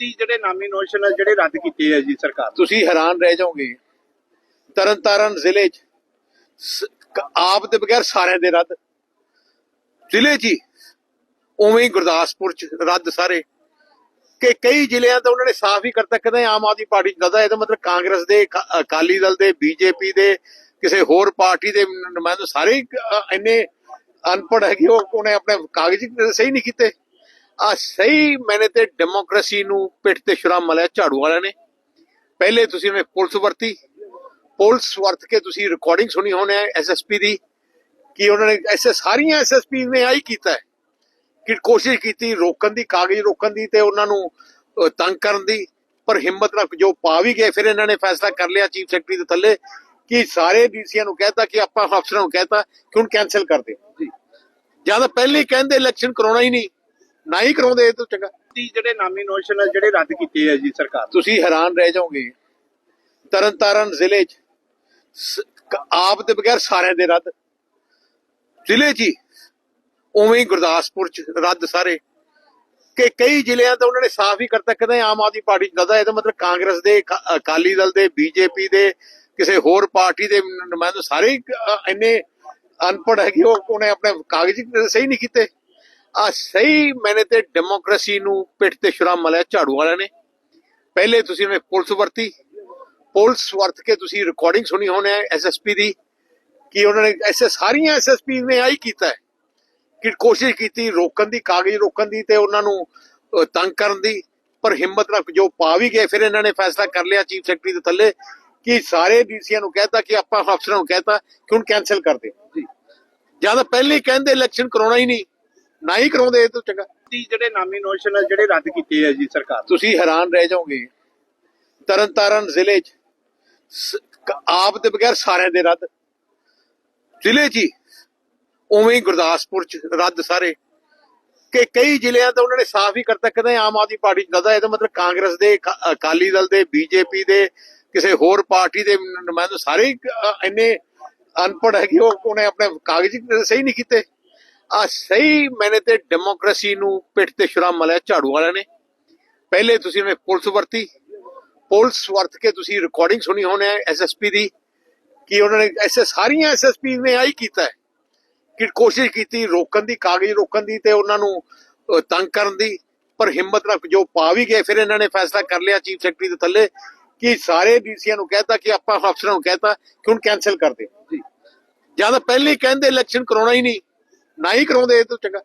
ਦੀ ਜਿਹੜੇ ਨਾਮੀ ਨੋਸ਼ਨ ਜਿਹੜੇ ਰੱਦ ਕੀਤੇ ਆ ਜੀ ਸਰਕਾਰ ਤੁਸੀਂ ਹੈਰਾਨ ਰਹਿ ਜਾਓਗੇ। ਤਰਨਤਾਰਨ ਜ਼ਿਲ੍ਹੇ 'ਚ ਆਪ ਦੇ ਬਗੈਰ ਸਾਰਿਆਂ ਦੇ ਰੱਦ। ਜ਼ਿਲ੍ਹੇ 'ਚ ਉਵੇਂ ਹੀ ਗੁਰਦਾਸਪੁਰ 'ਚ ਰੱਦ ਸਾਰੇ। ਕਿ ਕਈ ਜ਼ਿਲ੍ਹਿਆਂ ਤਾਂ ਉਹਨਾਂ ਨੇ ਸਾਫ਼ ਹੀ ਕਰਤਾ, ਕਹਿੰਦੇ ਆਮ ਆਦਮੀ ਪਾਰਟੀ 'ਚ ਦਦਾ ਇਹਦਾ ਮਤਲਬ ਕਾਂਗਰਸ ਦੇ ਅਕਾਲੀ ਦਲ ਦੇ, ਬੀਜੇਪੀ ਦੇ, ਕਿਸੇ ਹੋਰ ਪਾਰਟੀ ਦੇ, ਨੁਮਾਇੰਦੇ ਸਾਰੇ ਇੰਨੇ ਅਨਪੜ੍ਹ ਹੈਗੇ, ਉਹ ਉਹਨੇ ਆਪਣੇ ਕਾਗਜ਼ ਸਹੀ ਨਹੀਂ ਕੀਤੇ। ਆ ਸਹੀ ਮੈਨੇ ਤੇ ਡੈਮੋਕ੍ਰੇਸੀ ਨੂੰ ਪਿੱਠ ਤੇ ਸ਼ੁਰਾ ਮਲਿਆ ਝਾੜੂ ਵਾਲਿਆਂ ਨੇ। ਪਹਿਲੇ ਤੁਸੀਂ ਉਹਨੇ ਪੁਲਿਸ ਵਰਤੀ। ਪੁਲਿਸ ਵਰਤ ਕੇ ਤੁਸੀਂ ਰਿਕਾਰਡਿੰਗ ਸੁਣੀ ਹੋਣੀ ਹੈ ਐਸਐਸਪੀ ਦੀ ਕਿ ਉਹਨਾਂ ਨੇ ਐਸੇ ਸਾਰੀਆਂ ਐਸਐਸਪੀ ਨੇ ਆਈ ਕੀਤਾ ਹੈ ਕਿ ਕੋਸ਼ਿਸ਼ ਕੀਤੀ ਰੋਕਣ ਦੀ ਕਾਗਜ਼ ਰੋਕਣ ਦੀ ਤੇ ਉਹਨਾਂ ਨੂੰ ਤੰਗ ਕਰਨ ਦੀ। ਪਰ ਹਿੰਮਤ ਨਾਲ ਜੋ ਪਾ ਵੀ ਗਏ ਫਿਰ ਇਹਨਾਂ ਨੇ ਫੈਸਲਾ ਕਰ ਲਿਆ ਚੀਫ ਸੈਕਟਰੀ ਦੇ ਥੱਲੇ ਕਿ ਸਾਰੇ ਡੀਸੀਆਂ ਨੂੰ ਕਹਿਤਾ ਕਿ ਆਪਾਂ ਅਫਸਰਾਂ ਨੂੰ ਕਹਿਤਾ ਕਿ ਹੁਣ ਕੈਨਸਲ ਕਰ ਦਿਓ। ਜੀ। ਜਾਂ ਤਾਂ ਪਹਿਲੇ ਕਹਿੰਦੇ ਇਲੈਕਸ਼ਨ ਕਰਾਉਣਾ ਹੀ ਨਹੀਂ। ਨਾ ਹੀ ਕਰਾਉਂਦੇ ਇਹ ਤੋਂ ਚੰਗਾ। ਦੀ ਜਿਹੜੇ ਨਾਮੀ ਨੋਸ਼ਨ ਜਿਹੜੇ ਰੱਦ ਕੀਤੇ ਆ ਜੀ ਸਰਕਾਰ ਤੁਸੀਂ ਹੈਰਾਨ ਰਹਿ ਜਾਓਗੇ। ਤਰਨਤਾਰਨ ਜ਼ਿਲ੍ਹੇ 'ਚ ਆਪ ਦੇ ਬਗੈਰ ਸਾਰਿਆਂ ਦੇ ਰੱਦ। ਜ਼ਿਲ੍ਹੇ 'ਚ ਉਵੇਂ ਹੀ ਗੁਰਦਾਸਪੁਰ 'ਚ ਰੱਦ ਸਾਰੇ। ਕਿ ਕਈ ਜ਼ਿਲ੍ਹਿਆਂ ਤਾਂ ਉਹਨਾਂ ਨੇ ਸਾਫ਼ ਹੀ ਕਰਤਾ ਕਹਿੰਦੇ ਆਮ ਆਦਮੀ ਪਾਰਟੀ 'ਚ ਦਦਾ ਇਹਦਾ ਮਤਲਬ ਕਾਂਗਰਸ ਦੇ ਅਕਾਲੀ ਦਲ ਦੇ ਬੀਜੇਪੀ ਦੇ ਕਿਸੇ ਹੋਰ ਪਾਰਟੀ ਦੇ ਨੁਮਾਇੰਦੇ ਸਾਰੇ ਇੰਨੇ ਅਨਪੜ੍ਹ ਹੈਗੇ ਉਹ ਉਹਨੇ ਆਪਣੇ ਕਾਗਜ਼ ਸਹੀ ਨਹੀਂ ਕੀਤੇ। ਆ ਸਹੀ ਮੈਨੇ ਤੇ ਡੈਮੋਕ੍ਰੇਸੀ ਨੂੰ ਪਿੱਠ ਤੇ ਸ਼ੁਰਾ ਮਲਿਆ ਝਾੜੂ ਵਾਲਿਆਂ ਨੇ। ਪਹਿਲੇ ਤੁਸੀਂ ਉਹਨੇ ਪੁਲਿਸ ਵਰਤੀ। ਪੁਲਿਸ ਵਰਤ ਕੇ ਤੁਸੀਂ ਰਿਕਾਰਡਿੰਗ ਸੁਣੀ ਹੋਣੀ ਹੈ ਐਸਐਸਪੀ ਦੀ ਕਿ ਉਹਨਾਂ ਨੇ ਐਸੇ ਸਾਰੀਆਂ ਐਸਐਸਪੀ ਨੇ ਆਈ ਕੀਤਾ ਕਿ ਕੋਸ਼ਿਸ਼ ਕੀਤੀ ਰੋਕਣ ਦੀ, ਕਾਗਜ਼ ਰੋਕਣ ਦੀ ਤੇ ਉਹਨਾਂ ਨੂੰ ਤੰਗ ਕਰਨ ਦੀ। ਪਰ ਹਿੰਮਤ ਨਾਲ ਜੋ ਪਾ ਵੀ ਗਏ, ਫਿਰ ਇਹਨਾਂ ਨੇ ਫੈਸਲਾ ਕਰ ਲਿਆ ਚੀਫ ਸੈਕਟਰੀ ਦੇ ਥੱਲੇ ਕਿ ਸਾਰੇ ਡੀਸੀਆਂ ਨੂੰ ਕਹਿਤਾ ਕਿ ਆਪਾਂ ਅਫਸਰਾਂ ਨੂੰ ਕਹਿਤਾ ਕਿ ਹੁਣ ਕੈਨਸਲ ਕਰ ਦਿਓ। ਜੀ। ਜਾਂ ਤਾਂ ਪਹਿਲੇ ਕਹਿੰਦੇ ਇਲੈਕਸ਼ਨ ਕਰਾਉਣਾ ਹੀ ਨਹੀਂ। ਨਾ ਹੀ ਕਰਾਉਂਦੇ ਇਹ ਤੋਂ ਚੰਗਾ। ਦੀ ਜਿਹੜੇ ਨਾਮੀ ਨੋਸ਼ਨ ਜਿਹੜੇ ਰੱਦ ਕੀਤੇ ਆ ਜੀ ਸਰਕਾਰ ਤੁਸੀਂ ਹੈਰਾਨ ਰਹਿ ਜਾਓਗੇ। ਤਰਨਤਾਰਨ ਜ਼ਿਲ੍ਹੇ 'ਚ ਸ- ਕ- ਆਪ ਦੇ ਬਗੈਰ ਸਾਰਿਆਂ ਦੇ ਰੱਦ। ਜ਼ਿਲ੍ਹੇ 'ਚ ਹੀ ਉਵੇਂ ਹੀ ਗੁਰਦਾਸਪੁਰ 'ਚ ਰੱਦ ਸਾਰੇ। ਕਿ ਕਈ ਜ਼ਿਲ੍ਹਿਆਂ ਤਾਂ ਉਹਨਾਂ ਨੇ ਸਾਫ਼ ਹੀ ਕਰਤਾ ਕਹਿੰਦੇ ਆਮ ਆਦਮੀ ਪਾਰਟੀ 'ਚ ਇਹਦਾ ਮਤਲਬ ਕਾਂਗਰਸ ਦੇ ਅਕਾਲੀ ਦਲ ਦੇ ਬੀਜੇਪੀ ਦੇ ਕਿਸੇ ਹੋਰ ਪਾਰਟੀ ਦੇ ਨੁਮਾਇੰਦੇ ਸਾਰੇ ਹੀ, ਅ, ਇੰਨੇ ਅਨਪੜ੍ਹ ਹੈਗੇ ਉਹ ਉਹਨੇ ਆਪਣੇ ਕਾਗਜ਼ ਹੀ ਸਹੀ ਨਹੀਂ ਕੀਤੇ। ਆ ਸਹੀ ਮੈਨੇ ਤੇ ਡੈਮੋਕ੍ਰੇਸੀ ਨੂੰ ਪਿੱਠ ਤੇ ਸ਼ੁਰਾ ਮਲਿਆ ਝਾੜੂ ਵਾਲਿਆਂ ਨੇ। ਪਹਿਲੇ ਤੁਸੀਂ ਉਹਨੇ ਪੁਲਿਸ ਵਰਤੀ। ਪੁਲਿਸ ਵਰਤ ਕੇ ਤੁਸੀਂ ਰਿਕਾਰਡਿੰਗ ਸੁਣੀ ਹੋਣੀ ਹੈ ਐਸਐਸਪੀ ਦੀ ਕਿ ਉਹਨਾਂ ਨੇ ਐਸੇ ਸਾਰੀਆਂ ਐਸਐਸਪੀ ਨੇ ਆਈ ਕੀਤਾ ਹੈ ਕਿ ਕੋਸ਼ਿਸ਼ ਕੀਤੀ ਰੋਕਣ ਦੀ ਕਾਗਜ਼ ਰੋਕਣ ਦੀ ਤੇ ਉਹਨਾਂ ਨੂੰ ਤੰਗ ਕਰਨ ਦੀ। ਪਰ ਹਿੰਮਤ ਨਾਲ ਜੋ ਪਾ ਵੀ ਗਏ ਫਿਰ ਇਹਨਾਂ ਨੇ ਫੈਸਲਾ ਕਰ ਲਿਆ ਚੀਫ ਸੈਕਟਰੀ ਦੇ ਥੱਲੇ ਕਿ ਸਾਰੇ ਡੀਸੀਆਂ ਨੂੰ ਕਹਿਤਾ ਕਿ ਆਪਾਂ ਅਫਸਰਾਂ ਨੂੰ ਕਹਿਤਾ ਕਿ ਹੁਣ ਕੈਨਸਲ ਕਰ ਦਿਓ। ਜੀ। ਜਾਂ ਤਾਂ ਪਹਿਲੇ ਕਹਿੰਦੇ ਇਲੈਕਸ਼ਨ ਕਰਾਉਣਾ ਹੀ ਨਹੀਂ। ਨਾ ਹੀ ਕਰਾਉਂਦੇ ਇਹ ਤੋਂ ਚੰਗਾ।